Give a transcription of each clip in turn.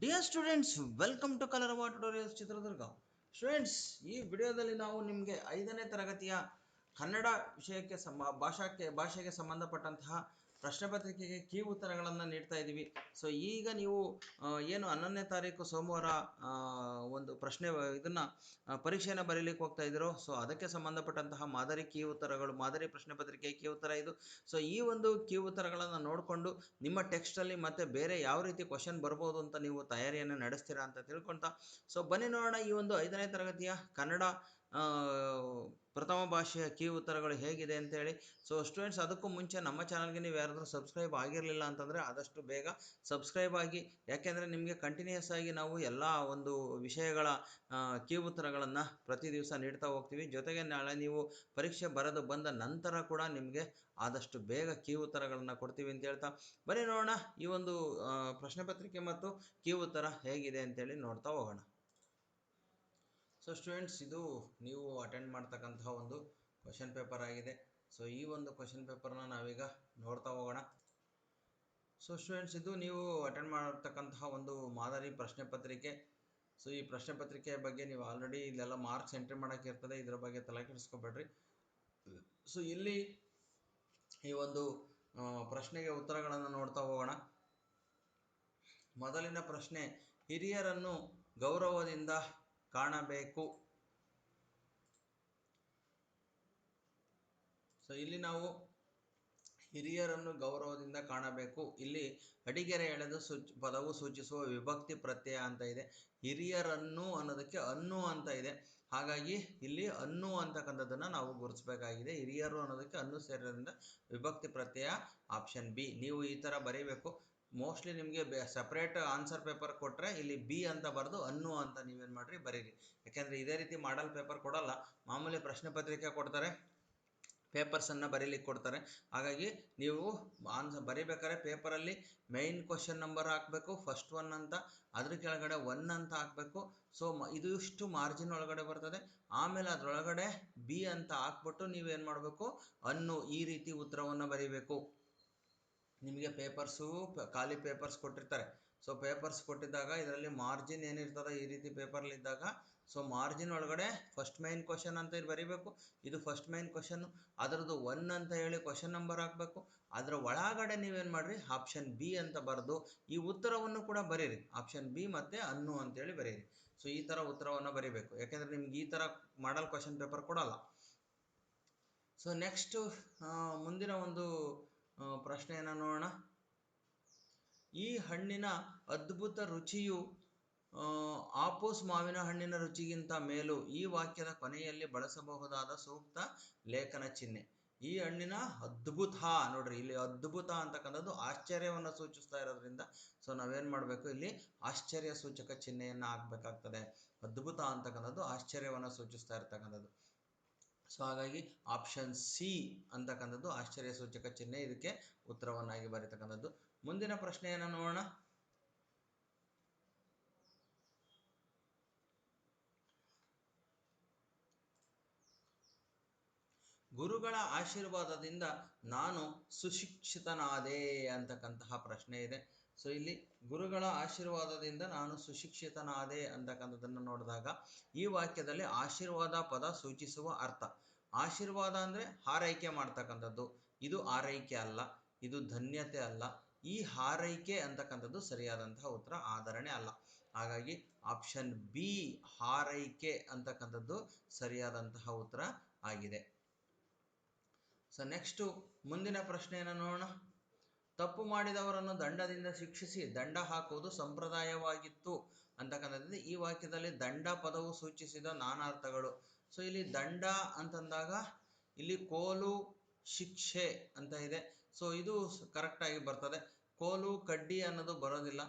Dear students welcome to Kalarava tutorials Chitradurga students ಈ ವಿಡಿಯೋದಲ್ಲಿ ನಾವು ನಿಮಗೆ ಐದನೇ ತರಗತಿಯ ಕನ್ನಡ ವಿಷಯಕ್ಕೆ ಸಮ ಭಾಷಾಕ್ಕೆ ಭಾಷೆಗೆ ಸಂಬಂಧಪಟ್ಟಂತಹ ಪ್ರಶ್ನೆ ಪತ್ರಿಕೆಗೆ ಕೀ ಉತ್ತರಗಳನ್ನು ನೀಡ್ತಾ ಇದ್ದೀವಿ ಸೊ ಈಗ ನೀವು ಏನು ಹನ್ನೊಂದನೇ ತಾರೀಕು ಸೋಮವಾರ ಒಂದು ಪ್ರಶ್ನೆ, ಇದನ್ನು ಪರೀಕ್ಷೆಯನ್ನು ಬರೀಲಿಕ್ಕೆ ಹೋಗ್ತಾ ಇದ್ದೀರೋ, ಸೊ, ಅದಕ್ಕೆ ಸಂಬಂಧಪಟ್ಟಂತಹ ಮಾದರಿ ಕೀ ಉತ್ತರಗಳು, ಮಾದರಿ ಪ್ರಶ್ನೆ ಪತ್ರಿಕೆ ಕೀ ಉತ್ತರ ಇದು. ಸೊ ಈ ಒಂದು ಕೀ ಉತ್ತರಗಳನ್ನು ನೋಡಿಕೊಂಡು ನಿಮ್ಮ ಟೆಕ್ಸ್ಟಲ್ಲಿ ಮತ್ತೆ ಬೇರೆ ಯಾವ ರೀತಿ ಕ್ವಶನ್ ಬರ್ಬೋದು ಅಂತ ನೀವು ತಯಾರಿಯನ್ನು ನಡೆಸ್ತೀರಾ ಅಂತ ತಿಳ್ಕೊಳ್ತಾ ಸೊ ಬನ್ನಿ ನೋಡೋಣ ಈ ಒಂದು ಐದನೇ ತರಗತಿಯ ಕನ್ನಡ ಪ್ರಥಮ ಭಾಷೆಯ ಕೀ ಉತ್ತರಗಳು ಹೇಗಿದೆ ಅಂತೇಳಿ ಸೊ ಸ್ಟೂಡೆಂಟ್ಸ್ ಅದಕ್ಕೂ ಮುಂಚೆ ನಮ್ಮ ಚಾನಲ್ಗೆ ನೀವು ಯಾರಾದರೂ ಸಬ್ಸ್ಕ್ರೈಬ್ ಆಗಿರಲಿಲ್ಲ ಅಂತಂದರೆ ಆದಷ್ಟು ಬೇಗ ಸಬ್ಸ್ಕ್ರೈಬ್ ಆಗಿ. ಯಾಕೆಂದರೆ ನಿಮಗೆ ಕಂಟಿನ್ಯೂಸ್ ಆಗಿ ನಾವು ಎಲ್ಲ ಒಂದು ವಿಷಯಗಳ ಕೀ ಉತ್ತರಗಳನ್ನು ಪ್ರತಿ ದಿವಸ ನೀಡ್ತಾ ಹೋಗ್ತೀವಿ. ಜೊತೆಗೆ ನಾಳೆ ನೀವು ಪರೀಕ್ಷೆ ಬರೆದು ಬಂದ ನಂತರ ಕೂಡ ನಿಮಗೆ ಆದಷ್ಟು ಬೇಗ ಕೀ ಉತ್ತರಗಳನ್ನು ಕೊಡ್ತೀವಿ ಅಂತ ಹೇಳ್ತಾ. ಬನ್ನಿ ನೋಡೋಣ ಈ ಒಂದು ಪ್ರಶ್ನೆ ಪತ್ರಿಕೆ ಮತ್ತು ಕೀ ಉತ್ತರ ಹೇಗಿದೆ ಅಂತೇಳಿ ನೋಡ್ತಾ ಹೋಗೋಣ. ಸೊ ಸ್ಟೂಡೆಂಟ್ಸ್ ಇದು ನೀವು ಅಟೆಂಡ್ ಮಾಡ್ತಕ್ಕಂತಹ ಒಂದು ಕ್ವಶನ್ ಪೇಪರ್ ಆಗಿದೆ. ಸೊ ಈ ಒಂದು ಕ್ವಶನ್ ಪೇಪರ್ನ ನಾವೀಗ ನೋಡ್ತಾ ಹೋಗೋಣ. ಸೊ ಸ್ಟೂಡೆಂಟ್ಸ್ ಇದು ನೀವು ಅಟೆಂಡ್ ಮಾಡಿರ್ತಕ್ಕಂತಹ ಒಂದು ಮಾದರಿ ಪ್ರಶ್ನೆ ಪತ್ರಿಕೆ. ಸೊ ಈ ಪ್ರಶ್ನೆ ಪತ್ರಿಕೆಯ ಬಗ್ಗೆ ನೀವು ಆಲ್ರೆಡಿ ಇಲ್ಲೆಲ್ಲ ಮಾರ್ಕ್ಸ್ ಎಂಟ್ರಿ ಮಾಡೋಕ್ಕೆ ಇರ್ತದೆ. ಇದರ ಬಗ್ಗೆ ತಲೆ ಕೆಡಿಸ್ಕೊಬೇಡ್ರಿ. ಸೊ ಇಲ್ಲಿ ಈ ಒಂದು ಪ್ರಶ್ನೆಗೆ ಉತ್ತರಗಳನ್ನು ನೋಡ್ತಾ ಹೋಗೋಣ. ಮೊದಲಿನ ಪ್ರಶ್ನೆ, ಹಿರಿಯರನ್ನು ಗೌರವದಿಂದ ಕಾಣಬೇಕು. ಸೊ ಇಲ್ಲಿ ನಾವು ಹಿರಿಯರನ್ನು ಗೌರವದಿಂದ ಕಾಣಬೇಕು. ಇಲ್ಲಿ ಅಡಿಗೆರೆ ಎಳೆದು ಸೂಚಿ, ಪದವು ಸೂಚಿಸುವ ವಿಭಕ್ತಿ ಪ್ರತ್ಯಯ ಅಂತ ಇದೆ. ಹಿರಿಯರನ್ನು ಅನ್ನೋದಕ್ಕೆ ಅನ್ನು ಅಂತ ಇದೆ. ಹಾಗಾಗಿ ಇಲ್ಲಿ ಅನ್ನು ಅಂತಕ್ಕಂಥದ್ದನ್ನು ನಾವು ಗುರುತಿಸಬೇಕಾಗಿದೆ. ಹಿರಿಯರು ಅನ್ನೋದಕ್ಕೆ ಅನ್ನು ಸೇರೋದ್ರಿಂದ ವಿಭಕ್ತಿ ಪ್ರತ್ಯಯ ಆಪ್ಷನ್ ಬಿ. ನೀವು ಈ ಥರ ಬರೀಬೇಕು. ಮೋಸ್ಟ್ಲಿ ನಿಮಗೆ ಬೆ ಸಪ್ರೇಟ್ ಆನ್ಸರ್ ಪೇಪರ್ ಕೊಟ್ಟರೆ ಇಲ್ಲಿ ಬಿ ಅಂತ ಬರೆದು ಅನ್ನು ಅಂತ ನೀವೇನು ಮಾಡಿರಿ, ಬರೀರಿ. ಯಾಕೆಂದರೆ ಇದೇ ರೀತಿ ಮಾಡಲ್ ಪೇಪರ್ ಕೊಡಲ್ಲ. ಮಾಮೂಲಿ ಪ್ರಶ್ನೆ ಪತ್ರಿಕೆ ಕೊಡ್ತಾರೆ ಪೇಪರ್ಸನ್ನು ಬರೀಲಿಕ್ಕೆ ಕೊಡ್ತಾರೆ. ಹಾಗಾಗಿ ನೀವು ಆನ್ಸ ಬರೀಬೇಕಾದ್ರೆ ಪೇಪರಲ್ಲಿ ಮೈನ್ ಕ್ವಶನ್ ನಂಬರ್ ಹಾಕಬೇಕು ಫಸ್ಟ್ ಒನ್ ಅಂತ, ಅದ್ರ ಕೆಳಗಡೆ ಒನ್ ಅಂತ ಹಾಕಬೇಕು. ಸೊ ಮ ಇದು ಇಷ್ಟು ಮಾರ್ಜಿನ್ ಒಳಗಡೆ ಬರ್ತದೆ. ಆಮೇಲೆ ಅದರೊಳಗಡೆ ಬಿ ಅಂತ ಹಾಕ್ಬಿಟ್ಟು ನೀವೇನು ಮಾಡಬೇಕು, ಅನ್ನು ಈ ರೀತಿ ಉತ್ತರವನ್ನು ಬರೀಬೇಕು. ನಿಮಗೆ ಪೇಪರ್ಸು ಖಾಲಿ ಪೇಪರ್ಸ್ ಕೊಟ್ಟಿರ್ತಾರೆ. ಸೊ, ಪೇಪರ್ಸ್ ಕೊಟ್ಟಿದ್ದಾಗ ಇದರಲ್ಲಿ ಮಾರ್ಜಿನ್ ಏನಿರ್ತದೆ ಈ ರೀತಿ ಪೇಪರ್ಲಿದ್ದಾಗ, ಸೊ, ಮಾರ್ಜಿನ್ ಒಳಗಡೆ ಫಸ್ಟ್ ಮೈನ್ ಕ್ವಶನ್ ಅಂತ ಇಲ್ಲಿ ಬರೀಬೇಕು. ಇದು ಫಸ್ಟ್ ಮೈನ್ ಕ್ವಶನ್ನು. ಅದರದ್ದು ಒನ್ ಅಂತ ಹೇಳಿ ಕ್ವಶನ್ ನಂಬರ್ ಹಾಕಬೇಕು. ಅದರ ಒಳಗಡೆ ನೀವೇನು ಮಾಡಿರಿ? ಆಪ್ಷನ್ ಬಿ ಅಂತ ಬರೆದು ಈ ಉತ್ತರವನ್ನು ಕೂಡ ಬರೀರಿ. ಆಪ್ಷನ್ ಬಿ ಮತ್ತು ಅನ್ನು ಅಂತೇಳಿ ಬರೀರಿ. ಸೊ, ಈ ಥರ ಉತ್ತರವನ್ನು ಬರೀಬೇಕು. ಯಾಕೆಂದರೆ ನಿಮ್ಗೆ ಈ ಥರ ಮಾಡಲ್ ಕ್ವಶನ್ ಪೇಪರ್ ಕೊಡಲ್ಲ. ಸೊ, ನೆಕ್ಸ್ಟು ಮುಂದಿನ ಒಂದು ಪ್ರಶ್ನೆಯನ್ನು ನೋಡೋಣ. ಈ ಹಣ್ಣಿನ ಅದ್ಭುತ ರುಚಿಯು ಆಪೋಸ್ ಮಾವಿನ ಹಣ್ಣಿನ ರುಚಿಗಿಂತ ಮೇಲು ಈ ವಾಕ್ಯದ ಕೊನೆಯಲ್ಲಿ ಬಳಸಬಹುದಾದ ಸೂಕ್ತ ಲೇಖನ ಚಿಹ್ನೆ. ಈ ಹಣ್ಣಿನ ಅದ್ಭುತ, ನೋಡ್ರಿ, ಇಲ್ಲಿ ಅದ್ಭುತ ಅಂತಕ್ಕಂಥದ್ದು ಆಶ್ಚರ್ಯವನ್ನು ಸೂಚಿಸ್ತಾ ಇರೋದ್ರಿಂದ, ಸೊ ನಾವೇನು ಮಾಡಬೇಕು ಇಲ್ಲಿ? ಆಶ್ಚರ್ಯ ಸೂಚಕ ಚಿಹ್ನೆಯನ್ನು ಹಾಕಬೇಕಾಗ್ತದೆ. ಅದ್ಭುತ ಅಂತಕ್ಕಂಥದ್ದು ಆಶ್ಚರ್ಯವನ್ನು ಸೂಚಿಸ್ತಾ ಇರ್ತಕ್ಕಂಥದ್ದು. ಸೊ ಹಾಗಾಗಿ ಆಪ್ಷನ್ ಸಿ ಅಂತಕ್ಕಂಥದ್ದು ಆಶ್ಚರ್ಯ ಸೂಚಕ ಚಿಹ್ನೆ. ಇದಕ್ಕೆ ಉತ್ತರವನ್ನಾಗಿ ಬರೀತಕ್ಕಂಥದ್ದು. ಮುಂದಿನ ಪ್ರಶ್ನೆಯನ್ನು ನೋಡೋಣ? ಗುರುಗಳ ಆಶೀರ್ವಾದದಿಂದ ನಾನು ಸುಶಿಕ್ಷಿತನಾದೆ ಅಂತಕ್ಕಂತಹ ಪ್ರಶ್ನೆ ಇದೆ. ಸೊ ಇಲ್ಲಿ ಗುರುಗಳ ಆಶೀರ್ವಾದದಿಂದ ನಾನು ಸುಶಿಕ್ಷಿತನಾದೆ ಅಂತಕ್ಕಂಥದ್ದನ್ನು ನೋಡಿದಾಗ ಈ ವಾಕ್ಯದಲ್ಲಿ ಆಶೀರ್ವಾದ ಪದ ಸೂಚಿಸುವ ಅರ್ಥ. ಆಶೀರ್ವಾದ ಅಂದರೆ ಹಾರೈಕೆ ಮಾಡ್ತಕ್ಕಂಥದ್ದು. ಇದು ಆರೈಕೆ ಅಲ್ಲ, ಇದು ಧನ್ಯತೆ ಅಲ್ಲ. ಈ ಹಾರೈಕೆ ಅಂತಕ್ಕಂಥದ್ದು ಸರಿಯಾದಂತಹ ಉತ್ತರ ಆಧರಣೆ ಅಲ್ಲ. ಹಾಗಾಗಿ ಆಪ್ಷನ್ ಬಿ ಹಾರೈಕೆ ಅಂತಕ್ಕಂಥದ್ದು ಸರಿಯಾದಂತಹ ಉತ್ತರ ಆಗಿದೆ. ಸೊ ನೆಕ್ಸ್ಟು ಮುಂದಿನ ಪ್ರಶ್ನೆಯನ್ನು ನೋಡೋಣ. ತಪ್ಪು ಮಾಡಿದವರನ್ನು ದಂಡದಿಂದ ಶಿಕ್ಷಿಸಿ ದಂಡ ಹಾಕುವುದು ಸಂಪ್ರದಾಯವಾಗಿತ್ತು. ಅಂತಕ್ಕಂಥದ್ದು ಈ ವಾಕ್ಯದಲ್ಲಿ ದಂಡ ಪದವು ಸೂಚಿಸಿದ ನಾನಾರ್ಥಗಳು. ಸೊ ಇಲ್ಲಿ ದಂಡ ಅಂತಂದಾಗ ಇಲ್ಲಿ ಕೋಲು ಶಿಕ್ಷೆ ಅಂತ ಇದೆ. ಸೊ ಇದು ಕರೆಕ್ಟಾಗಿ ಬರ್ತದೆ. ಕೋಲು ಕಡ್ಡಿ ಅನ್ನೋದು ಬರೋದಿಲ್ಲ.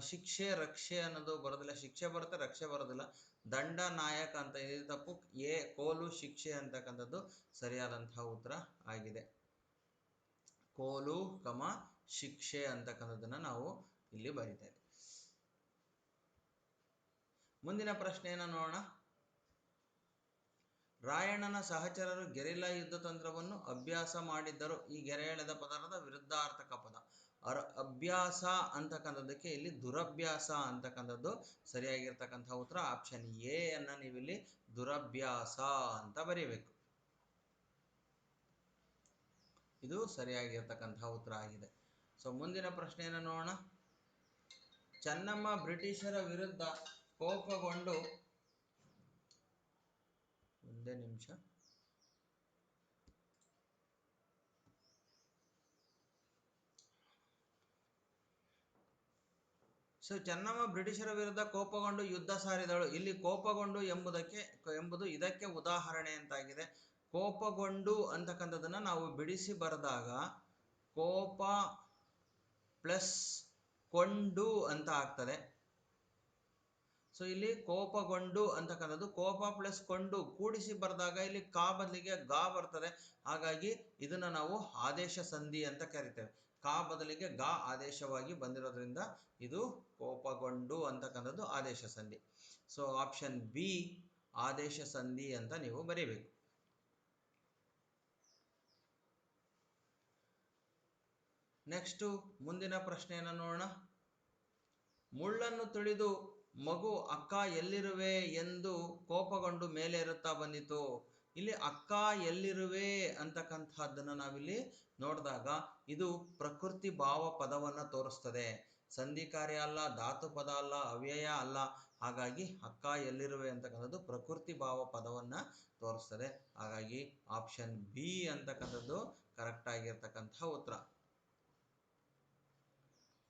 ಶಿಕ್ಷೆ, ರಕ್ಷೆ ಅನ್ನೋದು ಬರೋದಿಲ್ಲ. ಶಿಕ್ಷೆ ಬರುತ್ತೆ, ರಕ್ಷೆ ಬರೋದಿಲ್ಲ. ದಂಡ ನಾಯಕ ಅಂತ ಇದೆ. ಇದು ತಪ್ಪು. ಎ, ಕೋಲು ಶಿಕ್ಷೆ ಅಂತಕ್ಕಂಥದ್ದು ಸರಿಯಾದಂತಹ ಉತ್ತರ ಆಗಿದೆ. ಕೋಲು ಕಮ ಶಿಕ್ಷೆ ಅಂತಕ್ಕಂಥದ್ದನ್ನು ನಾವು ಇಲ್ಲಿ ಬರಿತಾ ಇದ್ದೀವಿ ಮುಂದಿನ ಪ್ರಶ್ನೆಯನ್ನು ನೋಡೋಣ. ರಾಯಣ್ಣನ ಸಹಚರರು ಗೆರಿಲ್ಲ ಯುದ್ಧ ತಂತ್ರವನ್ನು ಅಭ್ಯಾಸ ಮಾಡಿದ್ದರು. ಈ ಗೆರೆ ಎಳೆದ ವಿರುದ್ಧಾರ್ಥಕ ಪದ. ಅರ ಅಭ್ಯಾಸ ಅಂತಕ್ಕಂಥದ್ದಕ್ಕೆ ಇಲ್ಲಿ ದುರಭ್ಯಾಸ ಅಂತಕ್ಕಂಥದ್ದು ಸರಿಯಾಗಿರ್ತಕ್ಕಂಥ ಉತ್ತರ ಆಪ್ಷನ್ ಎ ಅನ್ನ ನೀವಿಲ್ಲಿ ದುರಭ್ಯಾಸ ಅಂತ ಬರೀಬೇಕು. ಇದು ಸರಿಯಾಗಿರ್ತಕ್ಕಂಥ ಉತ್ತರ ಆಗಿದೆ. ಸೊ ಮುಂದಿನ ಪ್ರಶ್ನೆಯನ್ನು ನೋಡೋಣ. ಚೆನ್ನಮ್ಮ ಬ್ರಿಟಿಷರ ವಿರುದ್ಧ ಕೋಪಗೊಂಡು ಒಂದೇ ನಿಮಿಷ. ಸೊ ಚೆನ್ನಮ್ಮ ಬ್ರಿಟಿಷರ ವಿರುದ್ಧ ಕೋಪಗೊಂಡು ಯುದ್ಧ ಸಾರಿದಳು. ಇಲ್ಲಿ ಕೋಪಗೊಂಡು ಎಂಬುದಕ್ಕೆ, ಎಂಬುದು ಇದಕ್ಕೆ ಉದಾಹರಣೆ ಅಂತಾಗಿದೆ. ಕೋಪಗೊಂಡು ಅಂತಕ್ಕಂಥದ್ದನ್ನ ನಾವು ಬಿಡಿಸಿ ಬರೆದಾಗ ಕೋಪ ಪ್ಲಸ್ ಕೊಂಡು ಅಂತ ಆಗ್ತದೆ. ಸೊ ಇಲ್ಲಿ ಕೋಪಗೊಂಡು ಅಂತಕ್ಕಂಥದ್ದು ಕೋಪ ಪ್ಲಸ್ ಕೊಂಡು ಕೂಡಿಸಿ ಬರೆದಾಗ ಇಲ್ಲಿ ಕಾ ಬದಲಿಗೆ ಗಾ ಬರ್ತದೆ. ಹಾಗಾಗಿ ಇದನ್ನ ನಾವು ಆದೇಶ ಸಂಧಿ ಅಂತ ಕರಿತೇವೆ. ಕಾ ಬದಲಿಗೆ ಗಾ ಆದೇಶವಾಗಿ ಬಂದಿರೋದ್ರಿಂದ ಇದು ಕೋಪಗೊಂಡು ಅಂತಕ್ಕಂಥದ್ದು ಆದೇಶ ಸಂಧಿ. ಸೊ ಆಪ್ಷನ್ ಬಿ ಆದೇಶ ಸಂಧಿ ಅಂತ ನೀವು ಬರೀಬೇಕು. ನೆಕ್ಸ್ಟು ಮುಂದಿನ ಪ್ರಶ್ನೆಯನ್ನು ನೋಡೋಣ. ಮುಳ್ಳನ್ನು ತುಳಿದು ಮಗು ಅಕ್ಕ ಎಲ್ಲಿರುವೆ ಎಂದು ಕೋಪಗೊಂಡು ಮೇಲೆ ಏರುತ್ತಾ ಬಂದಿತು. ಇಲ್ಲಿ ಅಕ್ಕ ಎಲ್ಲಿರುವೆ ಅಂತಕ್ಕಂಥದ್ದನ್ನು ನಾವಿಲ್ಲಿ ನೋಡಿದಾಗ ಇದು ಪ್ರಕೃತಿ ಭಾವ ಪದವನ್ನು ತೋರಿಸ್ತದೆ. ಸಂಧಿ ಕಾರ್ಯ ಅಲ್ಲ, ಧಾತು ಪದ ಅಲ್ಲ, ಅವ್ಯಯ ಅಲ್ಲ. ಹಾಗಾಗಿ ಅಕ್ಕ ಎಲ್ಲಿರುವೆ ಅಂತಕ್ಕಂಥದ್ದು ಪ್ರಕೃತಿ ಭಾವ ಪದವನ್ನ ತೋರಿಸ್ತದೆ. ಹಾಗಾಗಿ ಆಪ್ಷನ್ ಬಿ ಅಂತಕ್ಕಂಥದ್ದು ಕರೆಕ್ಟ್ ಆಗಿರ್ತಕ್ಕಂಥ ಉತ್ತರ.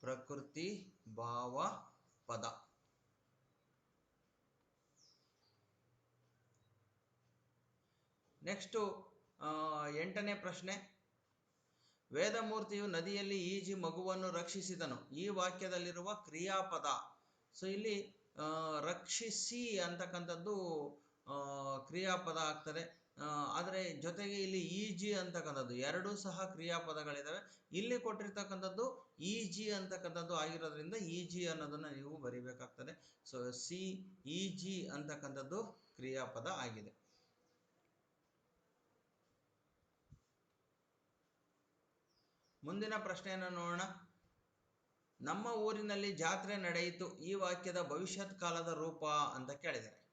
ಪ್ರಕೃತಿ ಭಾವ ಪದ. ನೆಕ್ಸ್ಟು ಎಂಟನೇ ಪ್ರಶ್ನೆ. ವೇದಮೂರ್ತಿಯು ನದಿಯಲ್ಲಿ ಈಜಿ ಮಗುವನ್ನು ರಕ್ಷಿಸಿದನು. ಈ ವಾಕ್ಯದಲ್ಲಿರುವ ಕ್ರಿಯಾಪದ. ಸೊ ಇಲ್ಲಿ ರಕ್ಷಿಸಿ ಅಂತಕ್ಕಂಥದ್ದು ಕ್ರಿಯಾಪದ ಆಗ್ತದೆ. ಆದರೆ ಜೊತೆಗೆ ಇಲ್ಲಿ ಈಜಿ ಅಂತಕ್ಕಂಥದ್ದು ಎರಡೂ ಸಹ ಕ್ರಿಯಾಪದಗಳಿದ್ದಾವೆ ಇಲ್ಲಿ ಕೊಟ್ಟಿರ್ತಕ್ಕಂಥದ್ದು ಈಜಿ ಅಂತಕ್ಕಂಥದ್ದು ಆಗಿರೋದ್ರಿಂದ ಈಜಿ ಅನ್ನೋದನ್ನ ನೀವು ಬರಿಬೇಕಾಗ್ತದೆ. ಸೊ ಸಿ ಈಜಿ ಅಂತಕ್ಕಂಥದ್ದು ಕ್ರಿಯಾಪದ ಆಗಿದೆ. ಮುಂದಿನ ಪ್ರಶ್ನೆಯನ್ನು ನೋಡೋಣ. ನಮ್ಮ ಊರಿನಲ್ಲಿ ಜಾತ್ರೆ ನಡೆಯಿತು. ಈ ವಾಕ್ಯದ ಭವಿಷ್ಯತ್ ಕಾಲದ ರೂಪ ಅಂತ ಕೇಳಿದ್ದಾರೆ.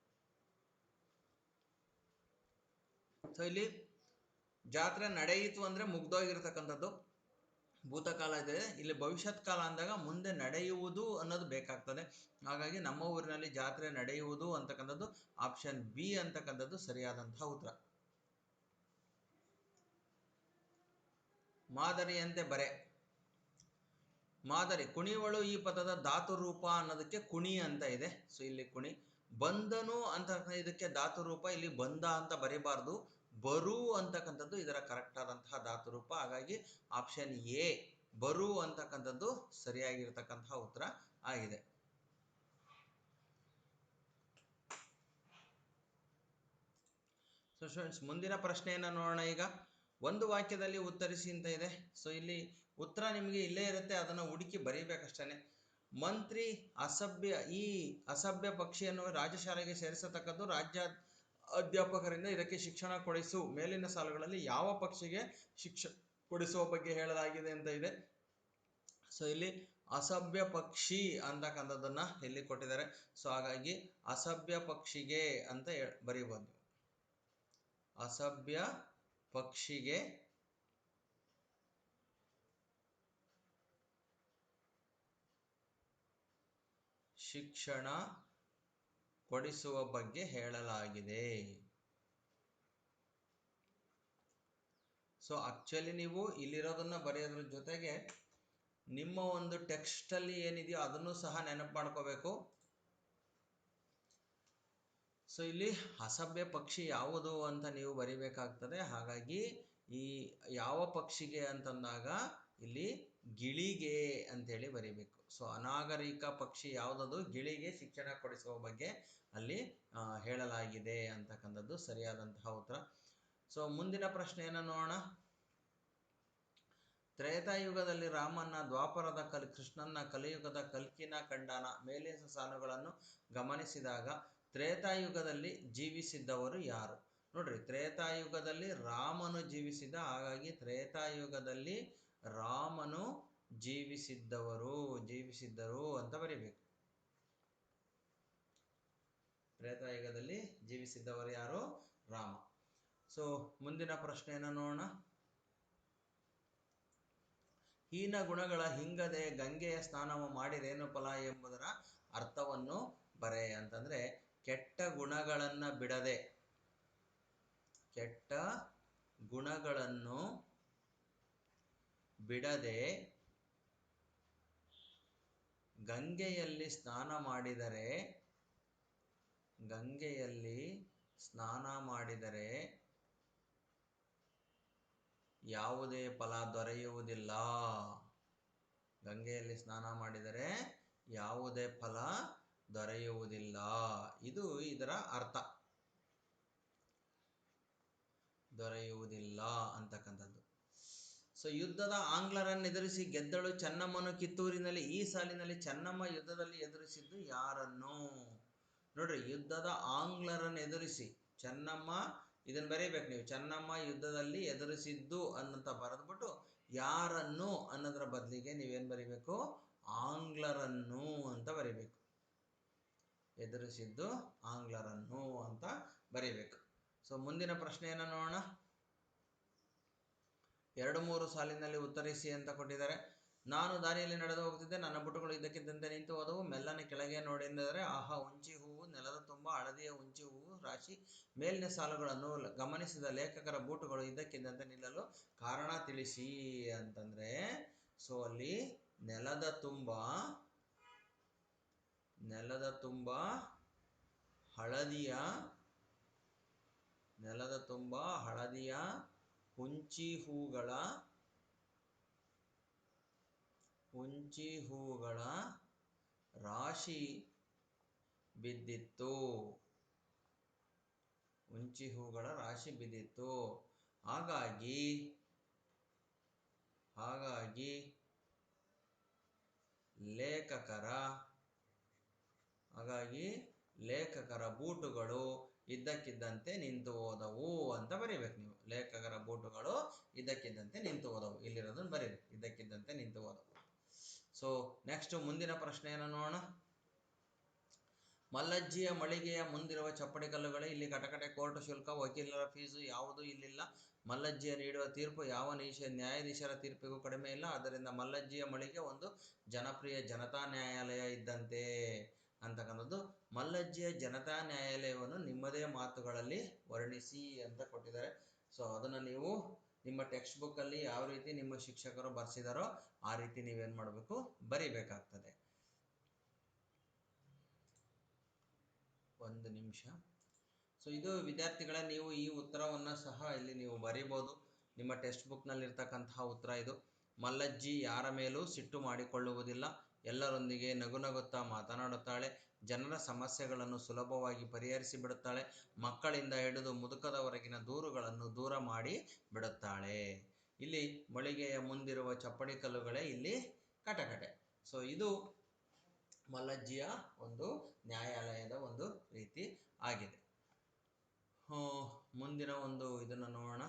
ಸೊ ಇಲ್ಲಿ ಜಾತ್ರೆ ನಡೆಯಿತು ಅಂದ್ರೆ ಮುಗ್ದೋಗಿರ್ತಕ್ಕಂಥದ್ದು. ಭೂತಕಾಲ ಇದೆ ಇಲ್ಲಿ ಭವಿಷ್ಯತ್ ಕಾಲ ಅಂದಾಗ ಮುಂದೆ ನಡೆಯುವುದು ಅನ್ನೋದು ಬೇಕಾಗ್ತದೆ. ಹಾಗಾಗಿ ನಮ್ಮ ಊರಿನಲ್ಲಿ ಜಾತ್ರೆ ನಡೆಯುವುದು ಅಂತಕ್ಕಂಥದ್ದು ಆಪ್ಷನ್ ಬಿ ಅಂತಕ್ಕಂಥದ್ದು ಸರಿಯಾದಂತಹ ಉತ್ತರ. ಮಾದರಿಯಂತೆ ಬರೆ. ಮಾದರಿ, ಕುಣಿವಳು ಈ ಪದದ ಧಾತು ರೂಪ ಅನ್ನೋದಕ್ಕೆ ಕುಣಿ ಅಂತ ಇದೆ. ಸೊ ಇಲ್ಲಿ ಕುಣಿ ಬಂದನು ಅಂತ ಇದಕ್ಕೆ ಧಾತು ರೂಪ, ಇಲ್ಲಿ ಬಂದ ಅಂತ ಬರೀಬಾರ್ದು. ಬರು ಅಂತಕ್ಕಂಥದ್ದು ಇದರ ಕರೆಕ್ಟ್ ಆದಂತಹ ಧಾತು ರೂಪ ಹಾಗಾಗಿ ಆಪ್ಷನ್ ಎ ಬರು ಅಂತಕ್ಕಂಥದ್ದು ಸರಿಯಾಗಿರ್ತಕ್ಕಂತಹ ಉತ್ತರ ಆಗಿದೆ. ಸೊ ಸ್ಟೂಡೆಂಟ್ಸ್ ಮುಂದಿನ ಪ್ರಶ್ನೆಯನ್ನು ನೋಡೋಣ ಈಗ. ಒಂದು ವಾಕ್ಯದಲ್ಲಿ ಉತ್ತರಿಸಿ ಅಂತ ಇದೆ. ಸೊ ಇಲ್ಲಿ ಉತ್ತರ ನಿಮಗೆ ಇಲ್ಲೇ ಇರುತ್ತೆ, ಅದನ್ನು ಹುಡುಕಿ ಬರೀಬೇಕಷ್ಟೇ ಮಂತ್ರಿ ಅಸಭ್ಯ, ಈ ಅಸಭ್ಯ ಪಕ್ಷಿಯನ್ನು ರಾಜ್ಯಶಾಲೆಗೆ ಸೇರಿಸತಕ್ಕದ್ದು ರಾಜ್ಯ ಅಧ್ಯಾಪಕರಿಂದ ಇದಕ್ಕೆ ಶಿಕ್ಷಣ ಕೊಡಿಸು. ಮೇಲಿನ ಸಾಲುಗಳಲ್ಲಿ ಯಾವ ಪಕ್ಷಿಗೆ ಶಿಕ್ಷ ಕೊಡಿಸುವ ಬಗ್ಗೆ ಹೇಳಲಾಗಿದೆ ಅಂತ ಇದೆ. ಸೊ ಇಲ್ಲಿ ಅಸಭ್ಯ ಪಕ್ಷಿ ಅಂತಕ್ಕಂಥದ್ದನ್ನ ಇಲ್ಲಿ ಕೊಟ್ಟಿದ್ದಾರೆ. ಸೊ ಹಾಗಾಗಿ ಅಸಭ್ಯ ಪಕ್ಷಿಗೆ ಅಂತ ಬರೀಬೋದು ಅಸಭ್ಯ ಪಕ್ಷಿಗೆ ಶಿಕ್ಷಣ ಕೊಡಿಸುವ ಬಗ್ಗೆ ಹೇಳಲಾಗಿದೆ. ಸೊ ಆಕ್ಚುಲಿ ನೀವು ಇಲ್ಲಿರೋದನ್ನ ಬರೆಯೋದ್ರ ಜೊತೆಗೆ ನಿಮ್ಮ ಒಂದು ಟೆಕ್ಸ್ಟ್ ಅಲ್ಲಿ ಏನಿದೆಯೋ ಅದನ್ನು ಸಹ ನೆನಪು ಮಾಡ್ಕೋಬೇಕು. ಸೊ ಇಲ್ಲಿ ಅಸಭ್ಯ ಪಕ್ಷಿ ಯಾವುದು ಅಂತ ನೀವು ಬರಿಬೇಕಾಗ್ತದೆ. ಹಾಗಾಗಿ ಈ ಯಾವ ಪಕ್ಷಿಗೆ ಅಂತಂದಾಗ ಇಲ್ಲಿ ಗಿಳಿಗೆ ಅಂತೇಳಿ ಬರಿಬೇಕು. ಸೊ ಅನಾಗರಿಕ ಪಕ್ಷಿ ಯಾವುದದು ಗಿಳಿಗೆ ಶಿಕ್ಷಣ ಕೊಡಿಸುವ ಬಗ್ಗೆ ಅಲ್ಲಿ ಹೇಳಲಾಗಿದೆ ಅಂತಕ್ಕಂಥದ್ದು ಸರಿಯಾದಂತಹ ಉತ್ತರ. ಸೊ ಮುಂದಿನ ಪ್ರಶ್ನೆಯನ್ನು ನೋಡೋಣ. ತ್ರೇತಾಯುಗದಲ್ಲಿ ರಾಮನ ದ್ವಾಪರದ ಕಲ್, ಕೃಷ್ಣನ ಕಲಿಯುಗದ ಕಲ್ಕಿನ ಖಂಡನ ಮೇಲಿನ ಸಾಲುಗಳನ್ನು ಗಮನಿಸಿದಾಗ ತ್ರೇತಾಯುಗದಲ್ಲಿ ಜೀವಿಸಿದ್ದವರು ಯಾರು? ನೋಡ್ರಿ, ತ್ರೇತಾಯುಗದಲ್ಲಿ ರಾಮನು ಜೀವಿಸಿದ ಹಾಗಾಗಿ ತ್ರೇತಾಯುಗದಲ್ಲಿ ರಾಮನು ಜೀವಿಸಿದ್ದವರು ಜೀವಿಸಿದ್ದರು ಅಂತ ಬರಿಬೇಕು. ತ್ರೇತಾಯುಗದಲ್ಲಿ ಜೀವಿಸಿದ್ದವರು ಯಾರು? ರಾಮ. ಸೊ ಮುಂದಿನ ಪ್ರಶ್ನೆಯನ್ನು ನೋಡೋಣ. ಹೀನ ಗುಣಗಳ ಹಿಂಗದೆ ಗಂಗೆಯ ಸ್ನಾನವ ಮಾಡಿರೇನು ಫಲ ಎಂಬುದರ ಅರ್ಥವನ್ನು ಬರೆ ಅಂತಂದ್ರೆ ಕೆಟ್ಟ ಗುಣಗಳನ್ನ ಬಿಡದೆ, ಕೆಟ್ಟ ಗುಣಗಳನ್ನು ಬಿಡದೆ ಗಂಗೆಯಲ್ಲಿ ಸ್ನಾನ ಮಾಡಿದರೆ, ಗಂಗೆಯಲ್ಲಿ ಸ್ನಾನ ಮಾಡಿದರೆ ಯಾವುದೇ ಫಲ ದೊರೆಯುವುದಿಲ್ಲ. ಗಂಗೆಯಲ್ಲಿ ಸ್ನಾನ ಮಾಡಿದರೆ ಯಾವುದೇ ಫಲ ದೊರೆಯುವುದಿಲ್ಲ. ಇದು ಇದರ ಅರ್ಥ. ದೊರೆಯುವುದಿಲ್ಲ ಅಂತಕ್ಕಂಥದ್ದು. ಸೊ ಯುದ್ಧದ ಆಂಗ್ಲರನ್ನು ಎದುರಿಸಿ ಗೆದ್ದಳು ಚೆನ್ನಮ್ಮನು ಕಿತ್ತೂರಿನಲ್ಲಿ, ಈ ಸಾಲಿನಲ್ಲಿ ಚೆನ್ನಮ್ಮ ಯುದ್ಧದಲ್ಲಿ ಎದುರಿಸಿದ್ದು ಯಾರನ್ನು? ನೋಡ್ರಿ, ಯುದ್ಧದ ಆಂಗ್ಲರನ್ನು ಎದುರಿಸಿ ಚೆನ್ನಮ್ಮ, ಇದನ್ನ ಬರೀಬೇಕು ನೀವು. ಚೆನ್ನಮ್ಮ ಯುದ್ಧದಲ್ಲಿ ಎದುರಿಸಿದ್ದು ಅನ್ನಂತ ಬರೆದ್ಬಿಟ್ಟು ಯಾರನ್ನು ಅನ್ನೋದ್ರ ಬದಲಿಗೆ ನೀವೇನು ಬರಿಬೇಕು? ಆಂಗ್ಲರನ್ನು ಅಂತ ಬರಿಬೇಕು. ಎದುರಿಸಿದ್ದು ಆಂಗ್ಲರನ್ನು ಅಂತ ಬರೀಬೇಕು. ಸೊ ಮುಂದಿನ ಪ್ರಶ್ನೆಯನ್ನು ನೋಡೋಣ. ಎರಡು ಮೂರು ಸಾಲಿನಲ್ಲಿ ಉತ್ತರಿಸಿ ಅಂತ ಕೊಟ್ಟಿದ್ದಾರೆ. ನಾನು ದಾರಿಯಲ್ಲಿ ನಡೆದು ಹೋಗುತ್ತಿದ್ದೆ. ನನ್ನ ಬುಟುಗಳು ಇದ್ದಕ್ಕಿದ್ದಂತೆ ನಿಂತು ಹೋದವು. ಮೆಲ್ಲನೆ ಕೆಳಗೆ ನೋಡಿ ಎಂದರೆ ಆಹಾ ಉಂಚಿ ಹೂವು, ನೆಲದ ತುಂಬ ಹಳದಿಯ ಹುಂಚಿ ಹೂವು, ರಾಶಿ ಮೇಲಿನ ಸಾಲುಗಳನ್ನು ಗಮನಿಸಿದ ಲೇಖಕರ ಬೂಟುಗಳು ಇದ್ದಕ್ಕಿದ್ದಂತೆ ನಿಲ್ಲಲು ಕಾರಣ ತಿಳಿಸಿ ಅಂತಂದ್ರೆ, ಸೊ, ಅಲ್ಲಿ ನೆಲದ ತುಂಬ ನೆಲದ ತುಂಬ ಹಳದಿಯ, ನೆಲದ ತುಂಬ ಹಳದಿಯ ಹುಂಚಿ ಹೂಗಳ ಹುಂಚಿ ಹೂಗಳ ರಾಶಿ ಬಿದ್ದಿತ್ತು. ಹುಂಚಿ ಹೂಗಳ ರಾಶಿ ಬಿದ್ದಿತ್ತು. ಹಾಗಾಗಿ ಹಾಗಾಗಿ ಲೇಖಕರ ಹಾಗಾಗಿ ಲೇಖಕರ ಬೂಟುಗಳು ಇದ್ದಕ್ಕಿದ್ದಂತೆ ನಿಂತು ಹೋದವು ಅಂತ ಬರೀಬೇಕು ನೀವು. ಲೇಖಕರ ಬೂಟುಗಳು ಇದಕ್ಕಿದ್ದಂತೆ ನಿಂತು ಹೋದವು. ಇಲ್ಲಿರೋದು ಬರೀರಿ. ಇದಕ್ಕಿದ್ದಂತೆ ನಿಂತು ಹೋದವು. ಸೊ ನೆಕ್ಸ್ಟ್ ಮುಂದಿನ ಪ್ರಶ್ನೆಯನ್ನು ನೋಡೋಣ. ಮಲ್ಲಜ್ಜಿಯ ಮಳಿಗೆಯ ಮುಂದಿರುವ ಚಪ್ಪಡಿ ಕಲ್ಲುಗಳೇ ಇಲ್ಲಿ ಕಟಕಟೆ ಕೋರ್ಟ್ ಶುಲ್ಕ, ವಕೀಲರ ಫೀಸು ಯಾವುದೂ ಇಲ್ಲಿಲ್ಲ. ಮಲ್ಲಜ್ಜಿಯ ನೀಡುವ ತೀರ್ಪು ಯಾವ ನೀಶ, ನ್ಯಾಯಾಧೀಶರ ತೀರ್ಪಿಗೂ ಕಡಿಮೆ ಇಲ್ಲ. ಆದ್ದರಿಂದ ಮಲ್ಲಜ್ಜಿಯ ಮಳಿಗೆ ಒಂದು ಜನಪ್ರಿಯ ಜನತಾ ನ್ಯಾಯಾಲಯ ಇದ್ದಂತೆ ಅಂತಕ್ಕಂಥದ್ದು. ಮಲ್ಲಜ್ಜಿಯ ಜನತಾ ನ್ಯಾಯಾಲಯವನ್ನು ನಿಮ್ಮದೇ ಮಾತುಗಳಲ್ಲಿ ವರ್ಣಿಸಿ ಅಂತ ಕೊಟ್ಟಿದ್ದಾರೆ. ಸೊ ಅದನ್ನು ನೀವು ನಿಮ್ಮ ಟೆಕ್ಸ್ಟ್ ಬುಕ್ಕಲ್ಲಿ ಯಾವ ರೀತಿ ನಿಮ್ಮ ಶಿಕ್ಷಕರು ಬರೆಸಿದಾರೋ ಆ ರೀತಿ ನೀವೇನು ಮಾಡಬೇಕು? ಬರೀಬೇಕಾಗ್ತದೆ. ಒಂದು ನಿಮಿಷ. ಸೊ ಇದು ವಿದ್ಯಾರ್ಥಿಗಳ, ನೀವು ಈ ಉತ್ತರವನ್ನು ಸಹ ಇಲ್ಲಿ ನೀವು ಬರೀಬೋದು. ನಿಮ್ಮ ಟೆಕ್ಸ್ಟ್ ಬುಕ್ನಲ್ಲಿರ್ತಕ್ಕಂತಹ ಉತ್ತರ ಇದು. ಮಲ್ಲಜ್ಜಿ ಯಾರ ಮೇಲೂ ಸಿಟ್ಟು ಮಾಡಿಕೊಳ್ಳುವುದಿಲ್ಲ. ಎಲ್ಲರೊಂದಿಗೆ ನಗು ನಗುತ್ತಾ ಮಾತನಾಡುತ್ತಾಳೆ. ಜನರ ಸಮಸ್ಯೆಗಳನ್ನು ಸುಲಭವಾಗಿ ಪರಿಹರಿಸಿ ಬಿಡುತ್ತಾಳೆ. ಮಕ್ಕಳಿಂದ ಹಿಡಿದು ಮುದುಕದವರೆಗಿನ ದೂರುಗಳನ್ನು ದೂರ ಮಾಡಿ ಬಿಡುತ್ತಾಳೆ. ಇಲ್ಲಿ ಮಳಿಗೆಯ ಮುಂದಿರುವ ಚಪ್ಪಡಿ ಕಲ್ಲುಗಳೇ ಇಲ್ಲಿ ಕಟಕಟೆ. ಸೊ ಇದು ಮಲ್ಲಜ್ಜಿಯ ಒಂದು ನ್ಯಾಯಾಲಯದ ಒಂದು ರೀತಿ ಆಗಿದೆ. ಮುಂದಿನ ಒಂದು ಇದನ್ನು ನೋಡೋಣ.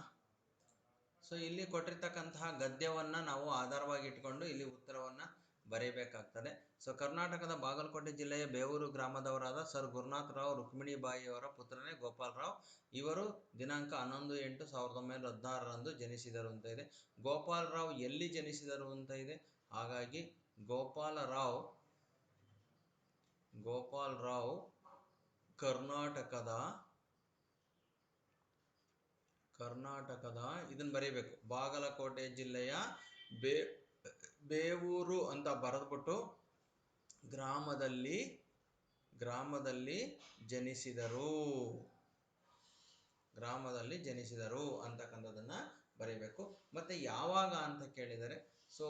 ಸೊ ಇಲ್ಲಿ ಕೊಟ್ಟಿರ್ತಕ್ಕಂತಹ ಗದ್ಯವನ್ನು ನಾವು ಆಧಾರವಾಗಿ ಇಟ್ಕೊಂಡು ಇಲ್ಲಿ ಉತ್ತರವನ್ನು ಬರೀಬೇಕಾಗ್ತದೆ. ಸೊ ಕರ್ನಾಟಕದ ಬಾಗಲಕೋಟೆ ಜಿಲ್ಲೆಯ ಬೇವೂರು ಗ್ರಾಮದವರಾದ ಸರ್ ಗುರುನಾಥರಾವ್ ರುಕ್ಮಿಣಿಬಾಯಿಯವರ ಪುತ್ರನೇ ಗೋಪಾಲರಾವ್ ಇವರು ದಿನಾಂಕ ಹನ್ನೊಂದು ಎಂಟು ಸಾವಿರದ ಒಂಬೈನೂರ ಹದಿನಾರರಂದು ಜನಿಸಿದರು ಅಂತ ಇದೆ. ಗೋಪಾಲರಾವ್ ಎಲ್ಲಿ ಜನಿಸಿದರು ಅಂತ ಇದೆ? ಹಾಗಾಗಿ ಗೋಪಾಲರಾವ್ ಗೋಪಾಲರಾವ್ ಕರ್ನಾಟಕದ ಕರ್ನಾಟಕದ, ಇದನ್ನು ಬರೀಬೇಕು. ಬಾಗಲಕೋಟೆ ಜಿಲ್ಲೆಯ ಬೇ, ಬೇವೂರು ಅಂತ ಬರೆದ್ಬಿಟ್ಟು ಗ್ರಾಮದಲ್ಲಿ ಗ್ರಾಮದಲ್ಲಿ ಜನಿಸಿದರು. ಗ್ರಾಮದಲ್ಲಿ ಜನಿಸಿದರು ಅಂತಕ್ಕಂಥದ್ದನ್ನ ಬರೀಬೇಕು. ಮತ್ತೆ ಯಾವಾಗ ಅಂತ ಕೇಳಿದರೆ ಸೊ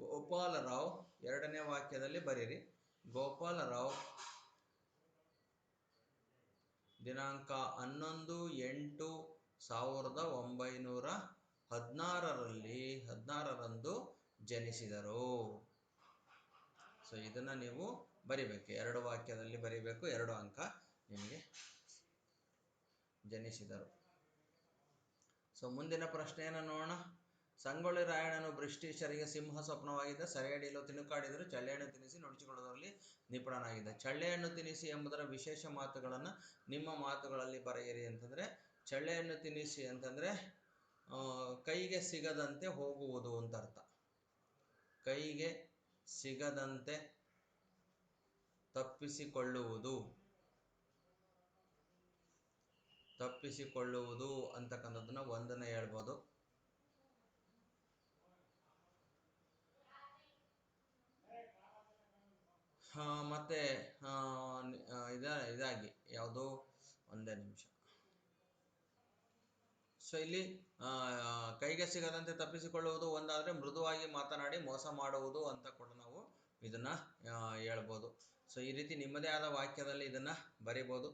ಗೋಪಾಲರಾವ್ ಎರಡನೇ ವಾಕ್ಯದಲ್ಲಿ ಬರೀರಿ. ಗೋಪಾಲರಾವ್ ದಿನಾಂಕ ಹನ್ನೊಂದು ಎಂಟು ಸಾವಿರದ ಒಂಬೈನೂರ ಹದಿನಾರರಲ್ಲಿ ಹದಿನಾರರಂದು ಜನಿಸಿದರು. ಸೊ ಇದನ್ನು ನೀವು ಬರಿಬೇಕು. ಎರಡು ವಾಕ್ಯದಲ್ಲಿ ಬರಿಬೇಕು. ಎರಡು ಅಂಕ ನಿಮಗೆ ಜನಿಸಿದರು. ಸೊ ಮುಂದಿನ ಪ್ರಶ್ನೆಯನ್ನು ನೋಡೋಣ. ಸಂಗೊಳ್ಳಿ ರಾಯಣ್ಣನು ಬ್ರಿಟಿಷರಿಗೆ ಸಿಂಹ ಸ್ವಪ್ನವಾಗಿದ್ದ ಸೆರೆಯಡಿಯಲು ತಿಣುಕಾಡಿದರೂ ಚಳ್ಳೆಹಣ್ಣು ತಿನ್ನಿಸಿ ನುಡಿಸಿಕೊಳ್ಳುವುದರಲ್ಲಿ ನಿಪುಣನಾಗಿದ್ದ. ಚಳ್ಳೆಹಣ್ಣು ತಿನ್ನಿಸಿ ಎಂಬುದರ ವಿಶೇಷ ಮಾತುಗಳನ್ನು ನಿಮ್ಮ ಮಾತುಗಳಲ್ಲಿ ಬರೆಯಿರಿ ಅಂತಂದರೆ, ಚಳ್ಳೆಹಣ್ಣು ತಿನ್ನಿಸಿ ಅಂತಂದರೆ ಕೈಗೆ ಸಿಗದಂತೆ ಹೋಗುವುದು ಅಂತ ಅರ್ಥ. ಕೈಗೆ ಸಿಗದಂತೆ ತಪ್ಪಿಸಿಕೊಳ್ಳುವುದು. ತಪ್ಪಿಸಿಕೊಳ್ಳುವುದು ಅಂತಕ್ಕಂಥದ್ದನ್ನ ಒಂದನ್ನ ಹೇಳ್ಬೋದು. ಮತ್ತೆ ಇದ ಇದಾಗಿ ಯಾವುದು ಒಂದೇ ನಿಮಿಷ. ಸೊ ಇಲ್ಲಿ ಕೈಗೆ ಸಿಗದಂತೆ ತಪ್ಪಿಸಿಕೊಳ್ಳುವುದು ಒಂದಾದ್ರೆ ಮೃದುವಾಗಿ ಮಾತನಾಡಿ ಮೋಸ ಮಾಡುವುದು ಅಂತ ಕೂಡ ನಾವು ಇದನ್ನ ಹೇಳ್ಬೋದು. ಸೊ ಈ ರೀತಿ ನಿಮ್ಮದೇ ಆದ ವಾಕ್ಯದಲ್ಲಿ ಇದನ್ನ ಬರಿಬೋದು.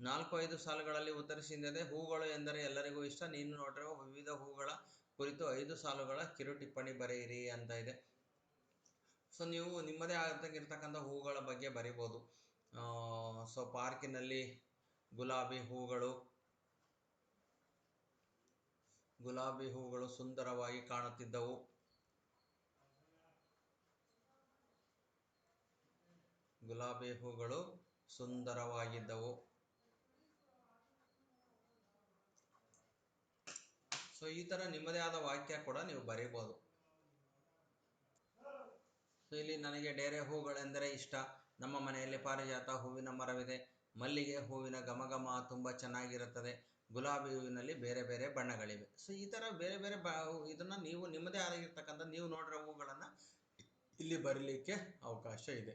ನಾಲ್ಕು, ಐದು ಸಾಲುಗಳಲ್ಲಿ ಉತ್ತರಿಸಿದೆ ಹೂಗಳು ಎಂದರೆ ಎಲ್ಲರಿಗೂ ಇಷ್ಟ. ನೀನು ನೋಡಿರುವ ವಿವಿಧ ಹೂಗಳ ಕುರಿತು ಐದು ಸಾಲುಗಳ ಕಿರು ಟಿಪ್ಪಣಿ ಬರೆಯಿರಿ ಅಂತ ಇದೆ. ಸೊ ನೀವು ನಿಮ್ಮದೇ ಆಗಿರ್ತಕ್ಕಂಥ ಹೂಗಳ ಬಗ್ಗೆ ಬರಿಬೋದು. ಸೊ ಪಾರ್ಕಿನಲ್ಲಿ ಗುಲಾಬಿ ಹೂಗಳು ಗುಲಾಬಿ ಹೂಗಳು ಸುಂದರವಾಗಿ ಕಾಣುತ್ತಿದ್ದವು. ಗುಲಾಬಿ ಹೂಗಳು ಸುಂದರವಾಗಿದ್ದವು. ಸೊ ಈ ತರ ನಿಮ್ಮದೇ ಆದ ವಾಕ್ಯ ಕೂಡ ನೀವು ಬರೀಬೋದು. ಸೊ ಇಲ್ಲಿ ನನಗೆ ಡೇರೆ ಹೂಗಳೆಂದರೆ ಇಷ್ಟ. ನಮ್ಮ ಮನೆಯಲ್ಲಿ ಪಾರಿಜಾತ ಹೂವಿನ ಮರವಿದೆ. ಮಲ್ಲಿಗೆ ಹೂವಿನ ಘಮಘಮ ತುಂಬ ಚೆನ್ನಾಗಿರುತ್ತದೆ. ಗುಲಾಬಿ ಹೂವಿನಲ್ಲಿ ಬೇರೆ ಬೇರೆ ಬಣ್ಣಗಳಿವೆ. ಸೊ ಈ ಥರ ಬೇರೆ ಬೇರೆ ಬ, ಇದನ್ನ ನೀವು ನಿಮ್ಮದೇ ಆಗಿರ್ತಕ್ಕಂಥ ನೀವು ನೋಡಿರೋ ಹೂಗಳನ್ನು ಇಲ್ಲಿ ಬರಲಿಕ್ಕೆ ಅವಕಾಶ ಇದೆ.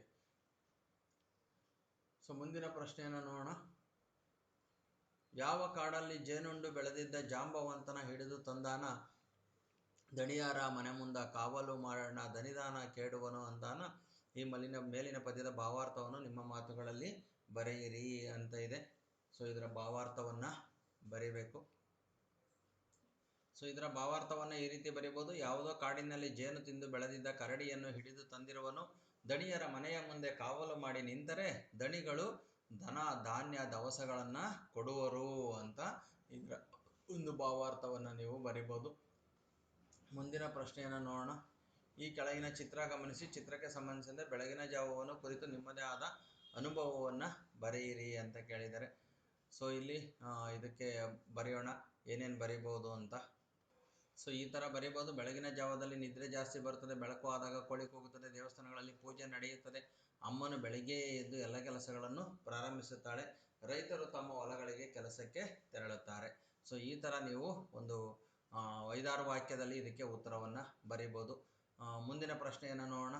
ಸೊ ಮುಂದಿನ ಪ್ರಶ್ನೆಯನ್ನು ನೋಡೋಣ. ಯಾವ ಕಾಡಲ್ಲಿ ಜೇನುಂಡು ಬೆಳೆದಿದ್ದ ಜಾಂಬವಂತನ ಹಿಡಿದು ತಂದಾನ? ದಣಿಯಾರ ಮನೆ ಮುಂದ ಕಾವಲು ಮಾಡೋಣ ದನಿದಾನ ಕೇಡುವನು ಅಂದಾನ? ಈ ಮಲಿನ, ಮೇಲಿನ ಪದ್ಯದ ಭಾವಾರ್ಥವನ್ನು ನಿಮ್ಮ ಮಾತುಗಳಲ್ಲಿ ಬರೆಯಿರಿ ಅಂತ ಇದೆ. ಸೊ ಇದರ ಭಾವಾರ್ಥವನ್ನ ಬರಿಬೇಕು. ಸೊ ಇದರ ಭಾವಾರ್ಥವನ್ನು ಈ ರೀತಿ ಬರಿಬೋದು. ಯಾವುದೋ ಕಾಡಿನಲ್ಲಿ ಜೇನು ತಿಂದು ಬೆಳೆದಿದ್ದ ಕರಡಿಯನ್ನು ಹಿಡಿದು ತಂದಿರುವನು, ದಣಿಯರ ಮನೆಯ ಮುಂದೆ ಕಾವಲು ಮಾಡಿ ನಿಂತರೆ ದಣಿಗಳು ಧನ, ಧಾನ್ಯ, ದವಸಗಳನ್ನು ಕೊಡುವರು ಅಂತ ಇದರ ಒಂದು ಭಾವಾರ್ಥವನ್ನು ನೀವು ಬರಿಬೋದು. ಮುಂದಿನ ಪ್ರಶ್ನೆಯನ್ನು ನೋಡೋಣ. ಈ ಕೆಳಗಿನ ಚಿತ್ರ ಗಮನಿಸಿ. ಚಿತ್ರಕ್ಕೆ ಸಂಬಂಧಿಸಿದಂತೆ ಬೆಳಗಿನ ಜಾವವನ್ನು ಕುರಿತು ನಿಮ್ಮದೇ ಆದ ಅನುಭವವನ್ನು ಬರೆಯಿರಿ ಅಂತ ಕೇಳಿದ್ದಾರೆ. ಸೊ ಇಲ್ಲಿ ಇದಕ್ಕೆ ಬರೆಯೋಣ, ಏನೇನು ಬರಿಬೋದು ಅಂತ. ಸೊ ಈ ಥರ ಬರಿಬೋದು ಬೆಳಗಿನ ಜಾವದಲ್ಲಿ ನಿದ್ರೆ ಜಾಸ್ತಿ ಬರ್ತದೆ, ಬೆಳಕು ಆದಾಗ ಕೋಳಿ ಕೂಗುತ್ತದೆ, ದೇವಸ್ಥಾನಗಳಲ್ಲಿ ಪೂಜೆ ನಡೆಯುತ್ತದೆ. ಅಮ್ಮನು ಬೆಳಿಗ್ಗೆ ಎದ್ದು ಎಲ್ಲ ಕೆಲಸಗಳನ್ನು ಪ್ರಾರಂಭಿಸುತ್ತಾಳೆ. ರೈತರು ತಮ್ಮ ಹೊಲಗಳಿಗೆ ಕೆಲಸಕ್ಕೆ ತೆರಳುತ್ತಾರೆ. ಸೊ ಈ ಥರ ನೀವು ಒಂದು ಐದಾರು ವಾಕ್ಯದಲ್ಲಿ ಇದಕ್ಕೆ ಉತ್ತರವನ್ನು ಬರಿಬೋದು ಮುಂದಿನ ಪ್ರಶ್ನೆಯನ್ನು ನೋಡೋಣ.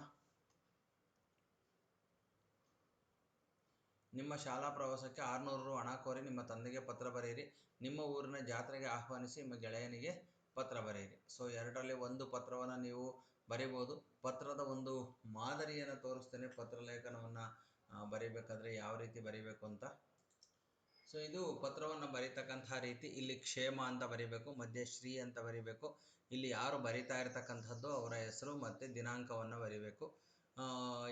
ನಿಮ್ಮ ಶಾಲಾ ಪ್ರವಾಸಕ್ಕೆ ಆರುನೂರು ರು ಹಣ ಕೋರಿ ನಿಮ್ಮ ತಂದೆಗೆ ಪತ್ರ ಬರೆಯಿರಿ. ನಿಮ್ಮ ಊರಿನ ಜಾತ್ರೆಗೆ ಆಹ್ವಾನಿಸಿ ನಿಮ್ಮ ಗೆಳೆಯನಿಗೆ ಪತ್ರ ಬರೆಯಿರಿ. ಸೊ ಎರಡರಲ್ಲಿ ಒಂದು ಪತ್ರವನ್ನು ನೀವು ಬರಿಬೋದು. ಪತ್ರದ ಒಂದು ಮಾದರಿಯನ್ನು ತೋರಿಸ್ತೇನೆ. ಪತ್ರ ಲೇಖನವನ್ನು ಬರಿಬೇಕಾದ್ರೆ ಯಾವ ರೀತಿ ಬರೀಬೇಕು ಅಂತ. ಸೊ ಇದು ಪತ್ರವನ್ನು ಬರೀತಕ್ಕಂತಹ ರೀತಿ, ಇಲ್ಲಿ ಕ್ಷೇಮ ಅಂತ ಬರಿಬೇಕು, ಮಧ್ಯೆ ಶ್ರೀ ಅಂತ ಬರಿಬೇಕು, ಇಲ್ಲಿ ಯಾರು ಬರಿತಾ ಇರತಕ್ಕಂಥದ್ದು ಅವರ ಹೆಸರು ಮತ್ತು ದಿನಾಂಕವನ್ನು ಬರೀಬೇಕು.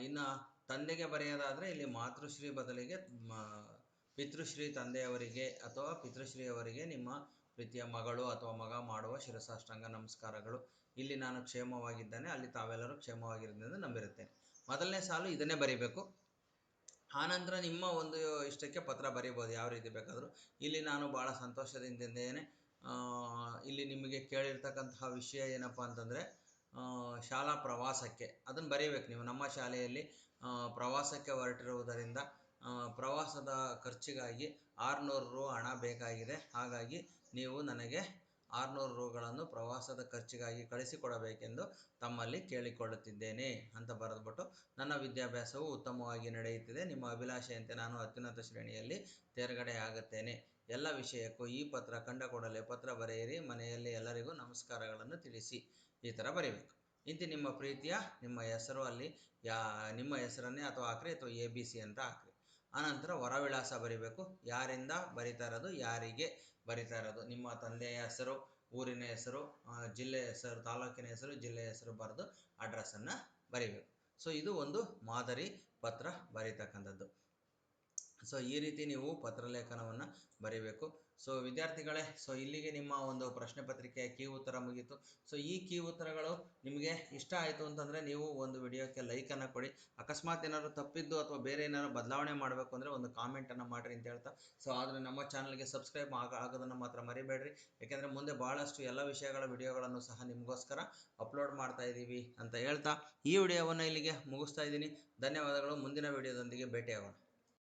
ಇನ್ನು ತಂದೆಗೆ ಬರೆಯೋದಾದರೆ ಇಲ್ಲಿ ಮಾತೃಶ್ರೀ ಬದಲಿಗೆ ಪಿತೃಶ್ರೀ ತಂದೆಯವರಿಗೆ ಅಥವಾ ಪಿತೃಶ್ರೀ ಅವರಿಗೆ ನಿಮ್ಮ ಪ್ರೀತಿಯ ಮಗಳು ಅಥವಾ ಮಗ ಮಾಡುವ ಶಿರಸಾಷ್ಟಾಂಗ ನಮಸ್ಕಾರಗಳು. ಇಲ್ಲಿ ನಾನು ಕ್ಷೇಮವಾಗಿದ್ದೇನೆ, ಅಲ್ಲಿ ತಾವೆಲ್ಲರೂ ಕ್ಷೇಮವಾಗಿರುತ್ತೆ ಎಂದು ನಂಬಿರುತ್ತೇನೆ. ಮೊದಲನೇ ಸಾಲು ಇದನ್ನೇ ಬರೀಬೇಕು. ಆನಂತರ ನಿಮ್ಮ ಒಂದು ಇಷ್ಟಕ್ಕೆ ಪತ್ರ ಬರಿಬೋದು, ಯಾವ ರೀತಿ ಬೇಕಾದರೂ. ಇಲ್ಲಿ ನಾನು ಭಾಳ ಸಂತೋಷದಿಂದಿದ್ದೇನೆ ಇಲ್ಲಿ ನಿಮಗೆ ಕೇಳಿರ್ತಕ್ಕಂತಹ ವಿಷಯ ಏನಪ್ಪ ಅಂತಂದರೆ ಶಾಲಾ ಪ್ರವಾಸಕ್ಕೆ. ಅದನ್ನು ಬರೀಬೇಕು ನೀವು. ನಮ್ಮ ಶಾಲೆಯಲ್ಲಿ ಪ್ರವಾಸಕ್ಕೆ ಹೊರಟಿರುವುದರಿಂದ ಪ್ರವಾಸದ ಖರ್ಚಿಗಾಗಿ ಆರುನೂರು ರು ಹಣ ಬೇಕಾಗಿದೆ. ಹಾಗಾಗಿ ನೀವು ನನಗೆ ಆರುನೂರು ರೂಗಳನ್ನು ಪ್ರವಾಸದ ಖರ್ಚಿಗಾಗಿ ಕಳಿಸಿಕೊಡಬೇಕೆಂದು ತಮ್ಮಲ್ಲಿ ಕೇಳಿಕೊಳ್ಳುತ್ತಿದ್ದೇನೆ ಅಂತ ಬರೆದ್ಬಿಟ್ಟು ನನ್ನ ವಿದ್ಯಾಭ್ಯಾಸವು ಉತ್ತಮವಾಗಿ ನಡೆಯುತ್ತಿದೆ. ನಿಮ್ಮ ಅಭಿಲಾಷೆಯಂತೆ ನಾನು ಅತ್ಯುನ್ನತ ಶ್ರೇಣಿಯಲ್ಲಿ ತೇರ್ಗಡೆ ಆಗುತ್ತೇನೆ ಎಲ್ಲ ವಿಷಯಕ್ಕೂ ಈ ಪತ್ರ ಕಂಡ ಕೂಡಲೇ ಪತ್ರ ಬರೆಯಿರಿ. ಮನೆಯಲ್ಲಿ ಎಲ್ಲರಿಗೂ ನಮಸ್ಕಾರಗಳನ್ನು ತಿಳಿಸಿ. ಈ ಥರ ಬರೀಬೇಕು. ಇಂತಿ ನಿಮ್ಮ ಪ್ರೀತಿಯ ನಿಮ್ಮ ಹೆಸರು ಅಲ್ಲಿ, ಯಾ, ನಿಮ್ಮ ಹೆಸರನ್ನೇ ಅಥವಾ ಹಾಕ್ರಿ ಅಥವಾ ಎ ಬಿ ಸಿ ಅಂತ ಹಾಕ್ರಿ. ಆನಂತರ ಹೊರವಿಳಾಸ ಬರಿಬೇಕು. ಯಾರಿಂದ ಬರಿತಾ ಇರೋದು? ಯಾರಿಗೆ ಬರಿತಾ ಇರೋದು? ನಿಮ್ಮ ತಂದೆಯ ಹೆಸರು, ಊರಿನ ಹೆಸರು ಜಿಲ್ಲೆಯ ಜಿಲ್ಲೆ ಹೆಸರು, ತಾಲೂಕಿನ ಹೆಸರು ಜಿಲ್ಲೆಯ ಹೆಸರು ಬರೆದು ಅಡ್ರೆಸ್ಸನ್ನು ಬರಿಬೇಕು. ಸೊ ಇದು ಒಂದು ಮಾದರಿ ಪತ್ರ ಬರೀತಕ್ಕಂಥದ್ದು. ಸೊ ಈ ರೀತಿ ನೀವು ಪತ್ರಲೇಖನವನ್ನು ಬರೀಬೇಕು. ಸೊ ವಿದ್ಯಾರ್ಥಿಗಳೇ ಸೊ ಇಲ್ಲಿಗೆ ನಿಮ್ಮ ಒಂದು ಪ್ರಶ್ನೆ ಪತ್ರಿಕೆಯ ಕೀ ಉತ್ತರ ಮುಗೀತು. ಸೊ ಈ ಕೀ ಉತ್ತರಗಳು ನಿಮಗೆ ಇಷ್ಟ ಆಯಿತು ಅಂತಂದರೆ ನೀವು ಒಂದು ವಿಡಿಯೋಕ್ಕೆ ಲೈಕನ್ನು ಕೊಡಿ. ಅಕಸ್ಮಾತ್ ಏನಾದರೂ ತಪ್ಪಿದ್ದು ಅಥವಾ ಬೇರೆ ಏನಾದರೂ ಬದಲಾವಣೆ ಮಾಡಬೇಕು ಅಂದರೆ ಒಂದು ಕಾಮೆಂಟನ್ನು ಮಾಡಿರಿ ಅಂತ ಹೇಳ್ತಾ. ಸೊ ಆದರೆ ನಮ್ಮ ಚಾನಲ್ಗೆ ಸಬ್ಸ್ಕ್ರೈಬ್ ಆಗ ಆಗೋದನ್ನು ಮಾತ್ರ ಮರಿಬೇಡ್ರಿ. ಯಾಕೆಂದರೆ ಮುಂದೆ ಭಾಳಷ್ಟು ಎಲ್ಲ ವಿಷಯಗಳ ವಿಡಿಯೋಗಳನ್ನು ಸಹ ನಿಮಗೋಸ್ಕರ ಅಪ್ಲೋಡ್ ಮಾಡ್ತಾ ಇದ್ದೀವಿ ಅಂತ ಹೇಳ್ತಾ. ಈ ವಿಡಿಯೋವನ್ನು ಇಲ್ಲಿಗೆ ಮುಗಿಸ್ತಾ ಇದ್ದೀನಿ. ಧನ್ಯವಾದಗಳು. ಮುಂದಿನ ವಿಡಿಯೋದೊಂದಿಗೆ ಭೇಟಿಯಾಗೋಣ.